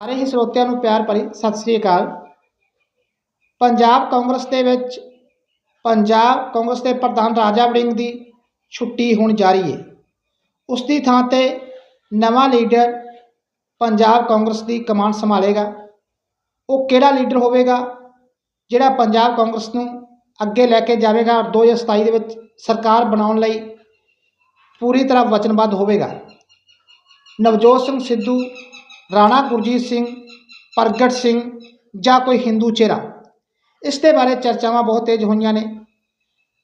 ਸਾਰੇ ਹੀ ਸਰੋਤਿਆਂ ਨੂੰ ਪਿਆਰ ਭਰੀ ਸਤਿ ਸ੍ਰੀ ਅਕਾਲ। ਪੰਜਾਬ ਕਾਂਗਰਸ ਦੇ ਵਿੱਚ ਪੰਜਾਬ ਕਾਂਗਰਸ ਦੇ ਪ੍ਰਧਾਨ ਰਾਜਾ ਵੜਿੰਗ ਦੀ ਛੁੱਟੀ ਹੁਣ ਜਾਰੀ ਹੈ ਉਸ ਦੀ ਥਾਂ ਤੇ ਨਵਾਂ ਲੀਡਰ ਪੰਜਾਬ ਕਾਂਗਰਸ ਦੀ ਕਮਾਂਡ ਸੰਭਾਲੇਗਾ। ਉਹ ਕਿਹੜਾ ਲੀਡਰ ਹੋਵੇਗਾ? ਜਿਹੜਾ ਪੰਜਾਬ ਕਾਂਗਰਸ ਨੂੰ ਅੱਗੇ ਲੈ ਕੇ ਜਾਵੇਗਾ ਔਰ 2027 ਦੇ ਵਿੱਚ ਸਰਕਾਰ ਬਣਾਉਣ ਲਈ ਪੂਰੀ ਤਰ੍ਹਾਂ ਵਚਨਬੱਧ ਹੋਵੇਗਾ। ਨਵਜੋਤ ਸਿੰਘ ਸਿੱਧੂ ਰਾਣਾ ਗੁਰਜੀਤ ਸਿੰਘ, ਪ੍ਰਗਟ ਸਿੰਘ ਜਾਂ ਕੋਈ ਹਿੰਦੂ ਚਿਹਰਾ। ਇਸ ਦੇ ਬਾਰੇ ਚਰਚਾਵਾਂ ਬਹੁਤ ਤੇਜ਼ ਹੋਈਆਂ ਨੇ।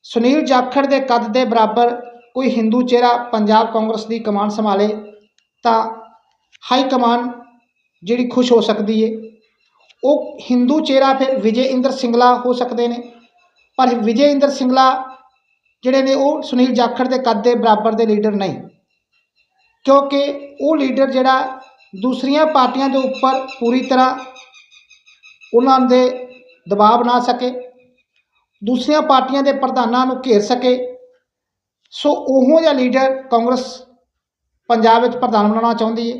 ਸੁਨੀਲ ਜਾਖੜ ਦੇ ਕੱਦ ਦੇ ਬਰਾਬਰ ਕੋਈ ਹਿੰਦੂ ਚਿਹਰਾ ਪੰਜਾਬ ਕਾਂਗਰਸ ਦੀ ਕਮਾਨ ਸੰਭਾਲੇ, ਤਾਂ ਹਾਈ ਕਮਾਨ ਜਿਹੜੀ ਖੁਸ਼ ਹੋ ਸਕਦੀ ਏ। ਉਹ ਹਿੰਦੂ ਚਿਹਰਾ ਫਿਰ ਵਿਜੇ ਇੰਦਰ ਸਿੰਗਲਾ ਹੋ ਸਕਦੇ ਨੇ। ਪਰ ਵਿਜੇ ਇੰਦਰ ਸਿੰਗਲਾ ਜਿਹੜੇ ਨੇ ਉਹ ਸੁਨੀਲ ਜਾਖੜ ਦੇ ਕੱਦ ਦੇ ਬਰਾਬਰ ਦੇ ਲੀਡਰ ਨਹੀਂ। ਕਿਉਂਕਿ ਉਹ ਲੀਡਰ ਜਿਹੜਾ ਦੂਸਰੀਆਂ ਪਾਰਟੀਆਂ ਦੇ ਉੱਪਰ ਪੂਰੀ ਤਰ੍ਹਾਂ ਉਹਨਾਂ ਦੇ ਦਬਾਅ ਬਣਾ ਸਕੇ, ਦੂਸਰੀਆਂ ਪਾਰਟੀਆਂ ਦੇ ਪ੍ਰਧਾਨਾਂ ਨੂੰ ਘੇਰ ਸਕੇ। ਸੋ ਉਹੋ ਜਿਹਾ ਲੀਡਰ ਕਾਂਗਰਸ ਪੰਜਾਬ ਵਿੱਚ ਪ੍ਰਧਾਨ ਬਣਾਉਣਾ ਚਾਹੁੰਦੀ ਹੈ।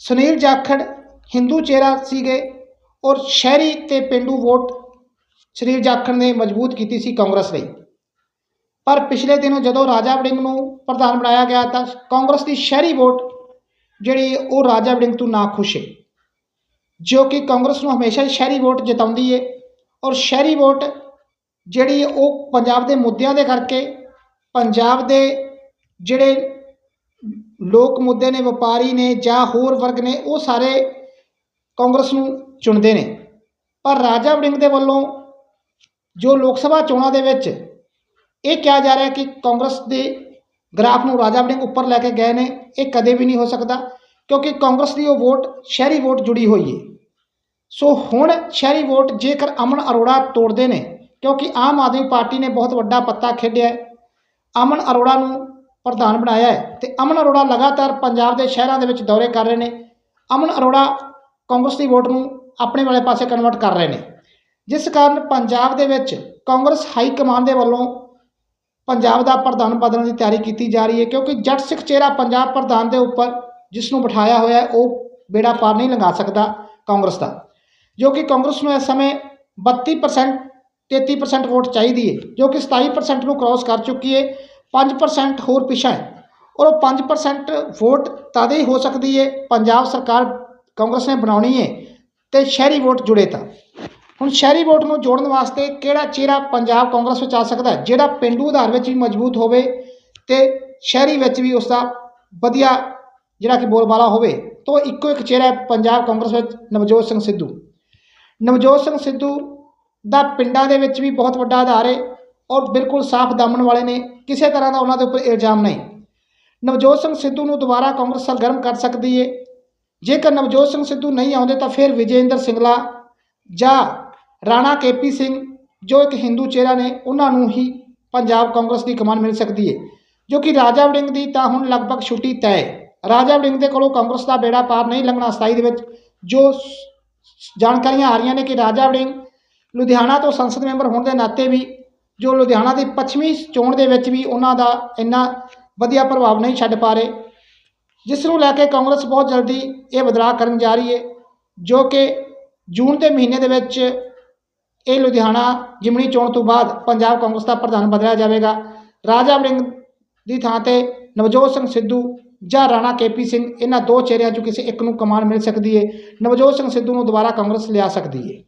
ਸੁਨੀਲ ਜਾਖੜ ਹਿੰਦੂ ਚਿਹਰਾ ਸੀਗੇ ਔਰ ਸ਼ਹਿਰੀ ਤੇ ਪਿੰਡੂ ਵੋਟ ਸੁਨੀਲ ਜਾਖੜ ਨੇ ਮਜ਼ਬੂਤ ਕੀਤੀ ਸੀ ਕਾਂਗਰਸ ਲਈ ਪਰ ਪਿਛਲੇ ਦਿਨੋਂ ਜਦੋਂ ਰਾਜਾ ਵੜਿੰਗ ਨੂੰ ਪ੍ਰਧਾਨ ਬਣਾਇਆ ਗਿਆ ਤਾਂ ਕਾਂਗਰਸ ਦੀ ਸ਼ਹਿਰੀ ਵੋਟ ਜਿਹੜੀ ਉਹ ਰਾਜਾ ਵੜਿੰਗ ਤੋਂ ਨਾ ਖੁਸ਼ ਹੈ। ਜੋ ਕਿ ਕਾਂਗਰਸ ਨੂੰ ਹਮੇਸ਼ਾ ਹੀ ਸ਼ਹਿਰੀ ਵੋਟ ਜਿਤਾਉਂਦੀ ਹੈ ਔਰ ਸ਼ਹਿਰੀ ਵੋਟ ਜਿਹੜੀ ਉਹ ਪੰਜਾਬ ਦੇ ਮੁੱਦਿਆਂ ਦੇ ਕਰਕੇ ਪੰਜਾਬ ਦੇ ਜਿਹੜੇ ਲੋਕ ਮੁੱਦੇ ਨੇ, ਵਪਾਰੀ ਨੇ ਜਾਂ ਹੋਰ ਵਰਗ ਨੇ, ਉਹ ਸਾਰੇ ਕਾਂਗਰਸ ਨੂੰ ਚੁਣਦੇ ਨੇ। ਪਰ ਰਾਜਾ ਵੜਿੰਗ ਦੇ ਵੱਲੋਂ ਜੋ ਲੋਕ ਸਭਾ ਚੋਣਾਂ ਦੇ ਵਿੱਚ ਇਹ ਕਿਹਾ ਜਾ ਰਿਹਾ ਕਿ ਕਾਂਗਰਸ ਦੇ ਗ੍ਰਾਫ ਨੂੰ ਰਾਜਾ ਵੜਿੰਗ ਉੱਪਰ ਲੈ ਕੇ ਗਏ ਨੇ, ਇਹ ਕਦੇ ਵੀ ਨਹੀਂ ਹੋ ਸਕਦਾ, ਕਿਉਂਕਿ ਕਾਂਗਰਸ ਦੀ ਉਹ ਵੋਟ, ਸ਼ਹਿਰੀ ਵੋਟ ਜੁੜੀ ਹੋਈ ਹੈ ਸੋ ਹੁਣ ਸ਼ਹਿਰੀ ਵੋਟ ਜੇਕਰ ਅਮਨ ਅਰੋੜਾ ਤੋੜਦੇ ਨੇ, ਕਿਉਂਕਿ ਆਮ ਆਦਮੀ ਪਾਰਟੀ ਨੇ ਬਹੁਤ ਵੱਡਾ ਪੱਤਾ ਖੇਡਿਆ ਹੈ, ਅਮਨ ਅਰੋੜਾ ਨੂੰ ਪ੍ਰਧਾਨ ਬਣਾਇਆ ਹੈ ਤੇ ਅਮਨ ਅਰੋੜਾ ਲਗਾਤਾਰ ਪੰਜਾਬ ਦੇ ਸ਼ਹਿਰਾਂ ਦੇ ਵਿੱਚ ਦੌਰੇ ਕਰ ਰਹੇ ਨੇ, ਅਮਨ ਅਰੋੜਾ ਕਾਂਗਰਸ ਦੀ ਵੋਟ ਨੂੰ ਆਪਣੇ ਵਾਲੇ ਪਾਸੇ ਕਨਵਰਟ ਕਰ ਰਹੇ ਨੇ। ਜਿਸ ਕਾਰਨ ਪੰਜਾਬ ਦੇ ਵਿੱਚ ਕਾਂਗਰਸ ਹਾਈ ਕਮਾਨ ਦੇ ਵੱਲੋਂ ਪੰਜਾਬ ਦਾ ਪ੍ਰਧਾਨ ਬਦਲਣ ਦੀ ਤਿਆਰੀ ਕੀਤੀ ਜਾ ਰਹੀ ਹੈ ਕਿਉਂਕਿ ਜੱਟ ਸਿੱਖ ਚਿਹਰਾ ਪੰਜਾਬ ਪ੍ਰਧਾਨ ਦੇ ਉੱਪਰ ਜਿਸ ਨੂੰ ਬਿਠਾਇਆ ਹੋਇਆ ਉਹ ਬੇੜਾ ਪਾਰ ਨਹੀਂ ਲੰਘਾ ਸਕਦਾ ਕਾਂਗਰਸ ਦਾ, ਜੋ ਕਿ ਕਾਂਗਰਸ ਨੂੰ ਇਸ ਸਮੇਂ 32% 33% ਵੋਟ ਚਾਹੀਦੀ ਹੈ, ਜੋ ਕਿ 27% ਨੂੰ ਕ੍ਰਾਸ ਕਰ ਚੁੱਕੀ ਹੈ 5% ਹੋਰ ਪਿਛਾ ਹੈ ਔਰ ਉਹ 5% ਵੋਟ ਤਦ ਹੀ ਹੋ ਸਕਦੀ ਹੈ, ਪੰਜਾਬ ਸਰਕਾਰ ਕਾਂਗਰਸ ਨੇ ਬਣਾਉਣੀ ਹੈ ਤੇ ਸ਼ਹਿਰੀ ਵੋਟ ਜੁੜੇ ਤਾਂ। ਹੁਣ ਸ਼ਹਿਰੀ ਵੋਟ ਨੂੰ ਜੋੜਨ ਵਾਸਤੇ ਕਿਹੜਾ ਚਿਹਰਾ ਪੰਜਾਬ ਕਾਂਗਰਸ ਵਿੱਚ ਆ ਸਕਦਾ ਹੈ? ਜਿਹੜਾ ਪਿੰਡੂ ਆਧਾਰ ਵਿੱਚ ਵੀ ਮਜ਼ਬੂਤ ਹੋਵੇ ਤੇ ਸ਼ਹਿਰੀ ਵਿੱਚ ਵੀ ਉਸ ਦਾ ਵਧੀਆ ਜਿਹੜਾ ਕਿ ਬੋਲਬਾਲਾ ਹੋਵੇ, ਤਾਂ ਇੱਕੋ ਇੱਕ ਚਿਹਰਾ ਪੰਜਾਬ ਕਾਂਗਰਸ ਵਿੱਚ, ਨਵਜੋਤ ਸਿੰਘ ਸਿੱਧੂ। ਨਵਜੋਤ ਸਿੰਘ ਸਿੱਧੂ ਦਾ ਪਿੰਡਾਂ ਦੇ ਵਿੱਚ ਵੀ ਬਹੁਤ ਵੱਡਾ ਆਧਾਰ ਹੈ ਔਰ ਬਿਲਕੁਲ ਸਾਫ਼ ਦਾਮਨ ਵਾਲੇ ਨੇ, ਕਿਸੇ ਤਰ੍ਹਾਂ ਦਾ ਉਹਨਾਂ ਦੇ ਉੱਪਰ ਇਲਜ਼ਾਮ ਨਹੀਂ। ਨਵਜੋਤ ਸਿੰਘ ਸਿੱਧੂ ਨੂੰ ਦੁਬਾਰਾ ਕਾਂਗਰਸ ਸਰਗਰਮ ਕਰ ਸਕਦੀ ਹੈ ਜੇਕਰ ਨਵਜੋਤ ਸਿੰਘ ਸਿੱਧੂ ਨਹੀਂ ਆਉਂਦੇ ਤਾਂ ਫਿਰ ਵਿਜੇਂਦਰ ਸਿੰਗਲਾ ਜਾਂ ਰਾਣਾ ਕੇਪੀ ਸਿੰਘ, ਜੋ ਇੱਕ ਹਿੰਦੂ ਚਿਹਰਾ ਨੇ, ਉਹਨਾਂ ਨੂੰ ਹੀ ਪੰਜਾਬ ਕਾਂਗਰਸ ਦੀ ਕਮਾਨ ਮਿਲ ਸਕਦੀ ਹੈ ਜੋ ਕਿ ਰਾਜਾ ਵੜਿੰਗ ਦੀ ਤਾਂ ਹੁਣ ਲਗਭਗ ਛੁੱਟੀ ਤੈਅ ਹੈ ਰਾਜਾ ਵੜਿੰਗ ਦੇ ਕੋਲੋਂ ਕਾਂਗਰਸ ਦਾ ਬੇੜਾ ਪਾਰ ਨਹੀਂ ਲੰਘਣਾ 27 ਦੇ ਵਿੱਚ, ਜੋ ਜਾਣਕਾਰੀਆਂ ਆ ਰਹੀਆਂ ਨੇ ਕਿ ਰਾਜਾ ਵੜਿੰਗ ਲੁਧਿਆਣਾ ਤੋਂ ਸੰਸਦ ਮੈਂਬਰ ਹੋਣ ਦੇ ਨਾਤੇ ਵੀ, ਜੋ ਲੁਧਿਆਣਾ ਦੀ ਪੱਛਮੀ ਚੋਣ ਦੇ ਵਿੱਚ ਵੀ ਉਹਨਾਂ ਦਾ ਇੰਨਾ ਵਧੀਆ ਪ੍ਰਭਾਵ ਨਹੀਂ ਛੱਡ ਪਾ ਰਹੇ, ਜਿਸ ਨੂੰ ਲੈ ਕੇ ਕਾਂਗਰਸ ਬਹੁਤ ਜਲਦੀ ਇਹ ਬਦਲਾਅ ਕਰਨ ਜਾ ਰਹੀ ਹੈ ਜੋ ਕਿ ਜੂਨ ਦੇ ਮਹੀਨੇ ਦੇ ਵਿੱਚ ਇਹ ਲੁਧਿਆਣਾ ਜਿਮਣੀ ਚੋਣ ਤੋਂ ਬਾਅਦ ਪੰਜਾਬ ਕਾਂਗਰਸ ਦਾ ਪ੍ਰਧਾਨ ਬਦਲਿਆ ਜਾਵੇਗਾ। ਰਾਜਾ ਵੜਿੰਗ ਦੀ ਥਾਂ ਤੇ ਨਵਜੋਤ ਸਿੰਘ ਸਿੱਧੂ ਜਾਂ ਰਾਣਾ ਕੇਪੀ ਸਿੰਘ, ਇਹਨਾਂ ਦੋ ਚਿਹਰਿਆਂ ਚੋਂ ਕਿਸੇ ਇੱਕ ਨੂੰ ਕਮਾਨ ਮਿਲ ਸਕਦੀ ਹੈ ਨਵਜੋਤ ਸਿੰਘ ਸਿੱਧੂ ਨੂੰ ਦੁਬਾਰਾ ਕਾਂਗਰਸ ਲਿਆ ਸਕਦੀ ਹੈ